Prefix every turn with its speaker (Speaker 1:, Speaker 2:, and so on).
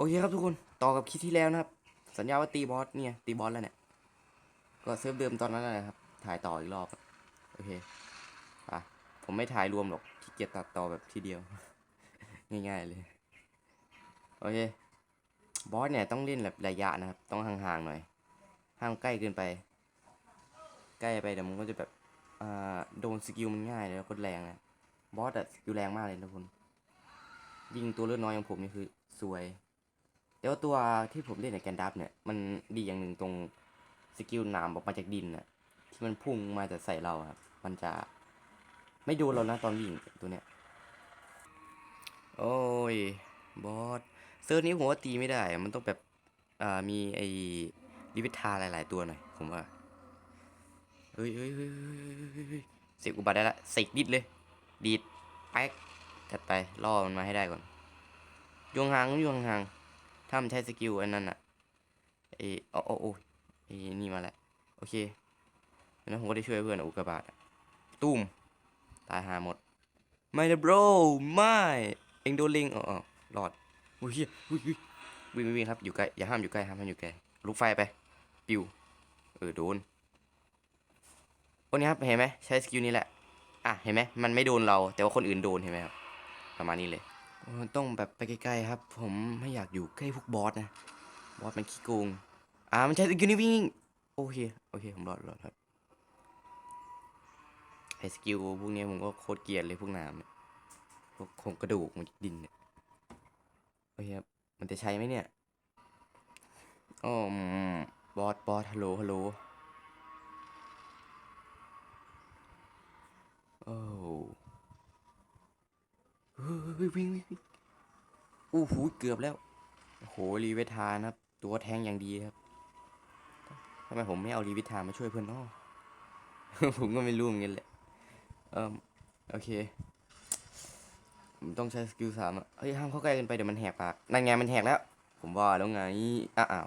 Speaker 1: โอเคครับทุกคนต่อกับคลิปที่แล้วนะครับ สัญญาว่าตีบอสเนี่ยตีบอสแล้วเนี่ย ก็เซิร์ฟเดิมตอนนั้นแหละครับ ถ่ายต่ออีกรอบ โอเคอะผมไม่ถ่ายรวมหรอกขี้เกียจตัดต่อแบบทีเดียว ง่ายๆเลย โอเค บอสเนี่ยต้องเล่นแบบระยะนะครับ ต้องห่างๆหน่อย ห้ามใกล้เกินไป ใกล้ไปเดี๋ยวมันก็จะแบบอ่าโดนสกิลมันง่ายแล้วก็แรงนะบอสอะสกิลแรงมากเลยนะทุกคน ยิงตัวเลือดน้อยของผมนี่คือสวย แต่ว่าตัวที่ผมเล่นในแกนดับเนี่ย มันดีอย่างหนึ่งตรงสกิลหนามออกมาจากดินน่ะที่มันพุ่งมาจะใส่เราครับ มันจะไม่โดนเรานะตอนวิ่งตัวเนี้ย โอ้ย บอสเซิร์ฟนี้ผมว่าตีไม่ได้ มันต้องแบบอ่ามีไอ้ลิวิทาหลาย ๆ ตัวหน่อย ผมว่า เฮ้ยเฮ้ยเฮ้ยเฮ้ยเฮ้ยเฮ้ยเฮ้ยเสกอุบัติได้ละเสกดิดเลย ดีดแป๊กจัดไปล่อมันมาให้ได้ก่อนยวงหางยวงหาง ถ้ามันใช้สกิลอันนั้นอะไอโอ้โอ้โอ้ไอนี่มาแล้วโอเคแล้วผมก็ได้ช่วยเพื่อนอุกกาบาตอะตุ้มตายหาหมด ไม่นะ bro ไม่เอ็งโดนลิงอ๋ออ๋อรอดอุ้ยอุ้ยวิ่งวิ่งวิ่งครับอยู่ใกล้อย่าห้ามอยู่ใกล้ห้ามห้ามอยู่ใกล้ลูกไฟไป ปิวเออโดนวันนี้ครับเห็นไหมใช้สกิลนี้แหละอะเห็นไหมมันไม่โดนเราแต่ว่าคนอื่นโดนเห็นไหมครับประมาณนี้เลย ต้องแบบไปใกล้ๆครับ ผมไม่อยากอยู่ใกล้พวกบอสนะ บอสมันขี้โกง อ่ามันใช้สกิลนี้วิ่งโอเค โอเค ผมรอดรอดครับไอ้สกิลพวกนี้ผมก็โคตรเกลียดเลยพวกน้ำพวกโครงกระดูกมันดินเนี่ยโอเคครับ มันจะใช้ไหมเนี่ยอ๋ออืมบอสบอสฮัลโหลฮัลโหลโอ้ ฮ้ยวิ่งวิ่งวิ่งอู้หูเกือบแล้วโอ้โหรีเวทานะครับ ตัวแทงอย่างดีครับทำไมผมไม่เอารีเวทามาช่วยเพื่อนนาะผมก็ไม่รู้เหมือนกันแหละเอ่มโอเค ผมต้องใช้สกิลสามอะเฮ้ยห้ามเข้าใกล้กันไปเดี๋ยวมันแหกปากนั่นไงมันแหกแล้ว ผมว่าแล้วไงอ้าว